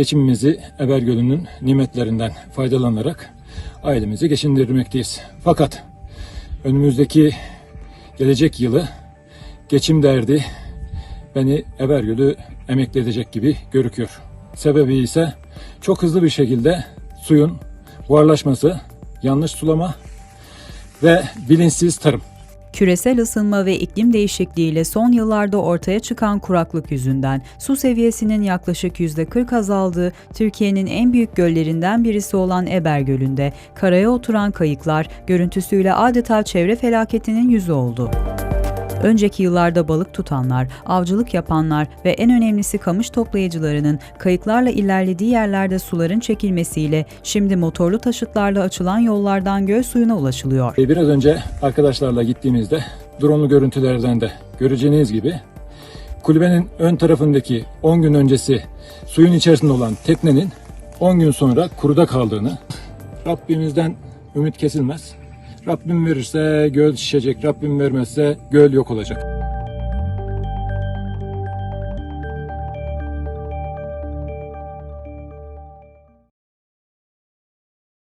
geçimimizi Eber Gölü'nün nimetlerinden faydalanarak ailemizi geçindirmekteyiz. Fakat önümüzdeki gelecek yılı geçim derdi beni Eber Gölü emekli edecek gibi görüküyor. Sebebi ise çok hızlı bir şekilde suyun buharlaşması, yanlış sulama ve bilinçsiz tarım. Küresel ısınma ve iklim değişikliğiyle son yıllarda ortaya çıkan kuraklık yüzünden su seviyesinin yaklaşık %40 azaldığı Türkiye'nin en büyük göllerinden birisi olan Eber Gölü'nde karaya oturan kayıklar görüntüsüyle adeta çevre felaketinin yüzü oldu. Önceki yıllarda balık tutanlar, avcılık yapanlar ve en önemlisi kamış toplayıcılarının kayıklarla ilerlediği yerlerde suların çekilmesiyle şimdi motorlu taşıtlarla açılan yollardan göl suyuna ulaşılıyor. Biraz önce arkadaşlarla gittiğimizde drone'lu görüntülerden de göreceğiniz gibi kulübenin ön tarafındaki 10 gün öncesi suyun içerisinde olan teknenin 10 gün sonra kuruda kaldığını Rabbimizden ümit kesilmez. Rabbim verirse göl şişecek, Rabbim vermezse göl yok olacak.